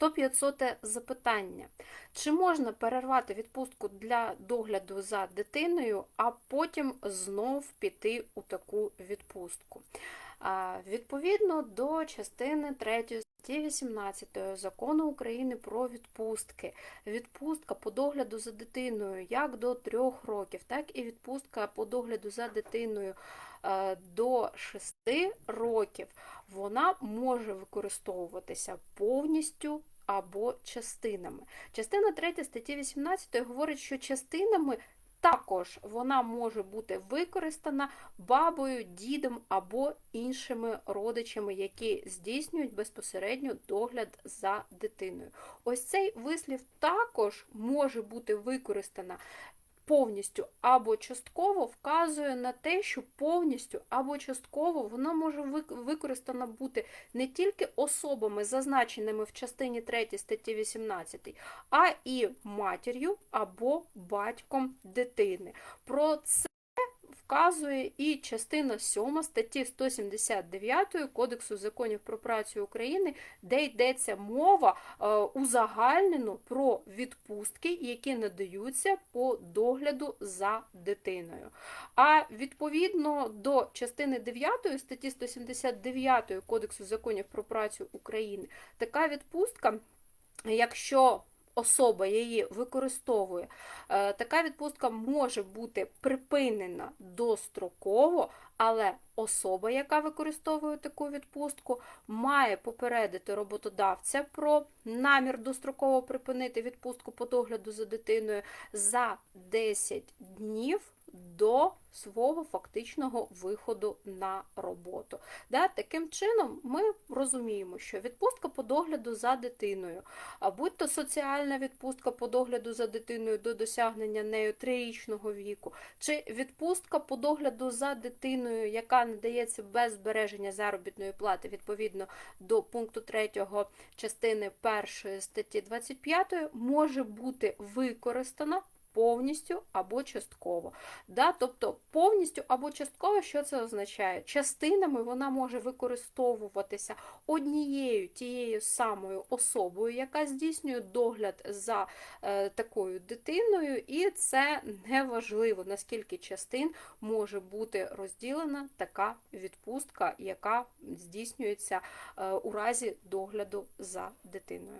100-500 запитання. Чи можна перервати відпустку для догляду за дитиною, а потім знов піти у таку відпустку? Відповідно до частини 3 статті 18 Закону України про відпустки, відпустка по догляду за дитиною як до 3 років, так і відпустка по догляду за дитиною е, до 6 років, вона може використовуватися повністю або частинами. Частина 3 статті 18 говорить, що частинами також вона може бути використана бабою, дідом або іншими родичами, які здійснюють безпосередньо догляд за дитиною. Ось цей вислів також може бути використана повністю або частково вказує на те, що повністю або частково вона може вик- використана бути не тільки особами, зазначеними в частині 3 статті 18, а і матір'ю або батьком дитини. Про це вказує і частина 7 статті 179 Кодексу законів про працю України, де йдеться мова е, узагальнено про відпустки, які надаються по догляду за дитиною. А відповідно до частини 9 статті 179 Кодексу законів про працю України, така відпустка, якщо особа її використовує, е, така відпустка може бути припинена достроково, але особа, яка використовує таку відпустку, має попередити роботодавця про намір достроково припинити відпустку по догляду за дитиною за 10 днів до свого фактичного виходу на роботу. Да, таким чином, ми розуміємо, що відпустка по догляду за дитиною, а будь то соціальна відпустка по догляду за дитиною до досягнення нею трирічного віку, чи відпустка по догляду за дитиною, яка надається без збереження заробітної плати відповідно до пункту 3 частини 1 статті 25, може бути використана повністю або частково. Да? Тобто повністю або частково, що це означає? Частинами вона може використовуватися однією тією самою особою, яка здійснює догляд за е, такою дитиною, і це не важливо, наскільки частин може бути розділена така відпустка, яка здійснюється е, у разі догляду за дитиною.